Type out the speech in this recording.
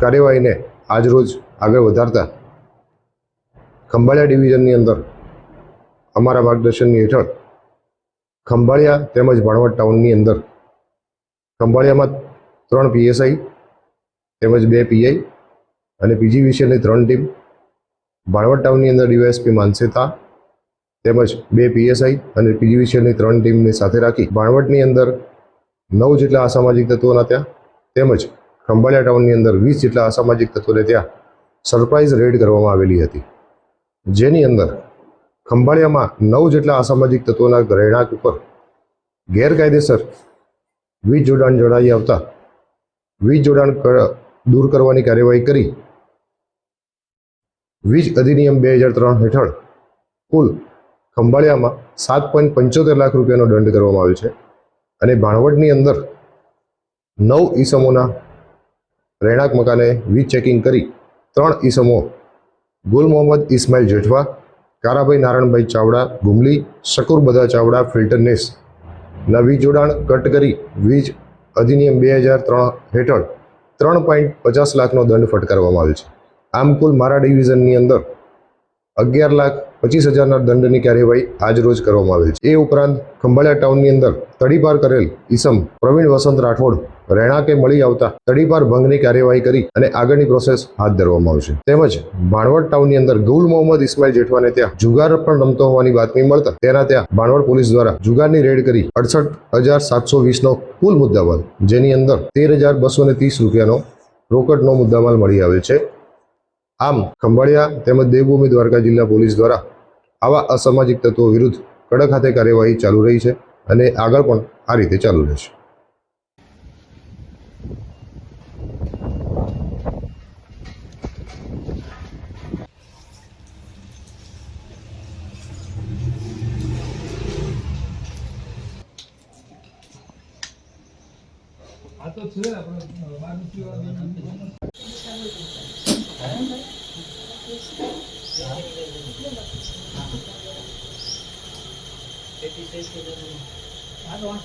કાર્યવાહીને આજરોજ આગળ વધારતા ખંભાળિયા ડિવિઝનની અંદર અમારા માર્ગદર્શનની હેઠળ ખંભાળિયા તેમજ ભાણવડ ટાઉનની અંદર ખંભાળિયામાં ત્રણ પીએસઆઈ તેમજ બે પીઆઈ અને પીજી વિશેની ત્રણ ટીમ ભાણવડ ટાઉનની અંદર ડીવાયએસપી માનસેતા તેમજ બે પીએસઆઈ અને પીજીવીસીએલની ત્રણ ટીમને સાથે રાખી ભાણવટની અંદર નવ જેટલા અસામાજિક તત્વોના ત્યાં, તેમજ ખંભાળિયા ટાઉનની અંદર વીસ જેટલા અસામાજિક તત્વોને ત્યાં સરપ્રાઇઝ રેડ કરવામાં આવેલી હતી. જેની અંદર ખંભાળિયામાં નવ જેટલા અસામાજિક તત્વોના રહેણાંક ઉપર ગેરકાયદેસર વીજ જોડાણ જોડાઈ આવતા વીજ જોડાણ દૂર કરવાની કાર્યવાહી કરી. વીજ અધિનિયમ બે હજાર ત્રણ હેઠળ કુલ ખંભાળિયામાં સાત પોઈન્ટ પંચોતેર લાખ રૂપિયાનો દંડ કરવામાં આવ્યો છે. અને ભાણવડની અંદર નવ ઈસમોના રહેણાંક મકાને વીજ ચેકિંગ કરી ત્રણ ઈસમો ગુલ મોહમ્મદ ઇસ્માઇલ જેઠવા, કારાભાઈ નારાયણભાઈ ચાવડા, ગુમલી, શકુર બધા ચાવડા ફિલ્ટરનેસ ના વીજ જોડાણ કટ કરી વીજ અધિનિયમ બે હજાર ત્રણ હેઠળ ત્રણ પોઈન્ટ પચાસ લાખનો દંડ ફટકારવામાં આવ્યો છે. આમ કુલ મારા ડિવિઝનની અંદર અગિયાર લાખ પચીસ હજારના દંડની કાર્યવાહી આજ રોજ કરવામાં આવેલ છે. એ ઉપરાંત ખંભાળિયા ટાઉનની અંદર તડીપાર કરેલ ઈસમ પ્રવીણ વસંત રાઠોડ, રહેણાંકે મળી આવતા તડીપાર ભંગની કાર્યવાહી કરી અને આગળની પ્રોસેસ હાથ ધરવામાં આવશે. તેમજ ભાણવડ ટાઉનની અંદર ગુલ મોહમ્મદ ઇસ્માઇલ જેઠવાને ત્યાં જુગાર પણ રમતો હોવાની બાતમી મળતા તેના ત્યાં ભાણવડ પોલીસ દ્વારા જુગારની રેડ કરી અડસઠ હજાર સાતસો વીસનો કુલ મુદ્દામાલ, જેની અંદર તેર હજાર બસો ત્રીસ રૂપિયાનો રોકડનો મુદ્દામાલ મળી આવેલ છે. આમ ખંભાળિયા તેમજ દેવભૂમિ દ્વારકા જિલ્લા પોલીસ દ્વારા આવા અસામાજિક તત્વો વિરુદ્ધ કડક હાથે કાર્યવાહી ચાલુ રહી છે અને આગળ પણ આ રીતે ચાલુ રહેશે. આ તો છે, આપણે, બાર 哎，对对对，对对对对对，打对了。